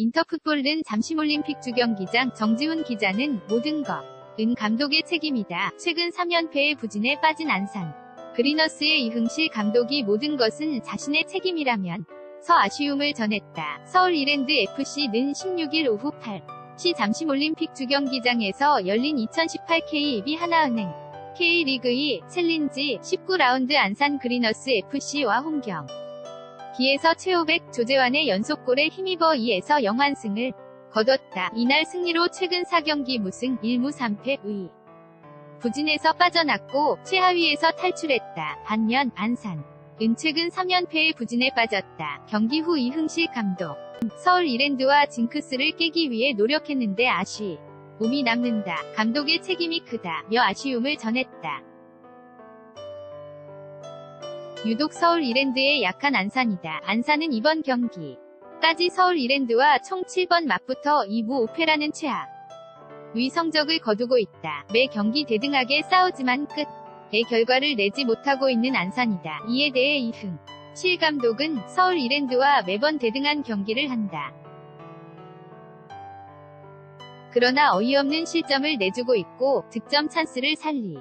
인터풋볼은 잠실올림픽 주경기장 정지훈 기자는 모든 것 은 감독의 책임이다. 최근 3연패의 부진에 빠진 안산. 그리너스의 이흥실 감독이 모든 것은 자신의 책임이라면 서 아쉬움을 전했다. 서울 이랜드 FC는 16일 오후 8 시 잠실올림픽 주경기장에서 열린 2018 KB 하나은행 K리그 2 챌린지 19라운드 안산 그리너스 FC와 홍경. 기에서 최호백, 조재환의 연속골에 힘입어 2에서 0완승을 거뒀다. 이날 승리로 최근 4경기 무승 1무 3패 의. 부진에서 빠져났고 최하위에서 탈출했다. 반면 안산. 은 최근 3연패의 부진에 빠졌다. 경기 후 이흥실 감독. 서울 이랜드와 징크스를 깨기 위해 노력했는데 아쉬. 몸이 남는다. 감독의 책임이 크다. 며 아쉬움을 전했다. 유독 서울 이랜드의 약한 안산이다. 안산은 이번 경기까지 서울 이랜드와 총 7번 맞붙어 2무 5패라는 최하. 위 성적을 거두고 있다. 매 경기 대등하게 싸우지만 끝의 결과를 내지 못하고 있는 안산이다. 이에 대해 이흥 실 감독은 서울 이랜드와 매번 대등한 경기를 한다. 그러나 어이없는 실점을 내주고 있고 득점 찬스를 살리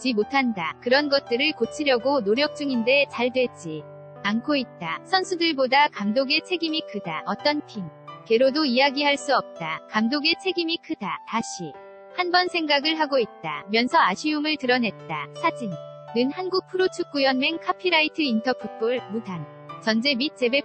지 못한다. 그런 것들을 고치려고 노력 중인데 잘 되지 않고 있다. 선수들보다 감독의 책임이 크다. 어떤 팀 개로도 이야기할 수 없다. 감독의 책임이 크다. 다시 한 번 생각을 하고 있다. 면서 아쉬움을 드러냈다. 사진 는 한국 프로축구연맹 카피라이트 인터풋볼 무단 전제 및 재배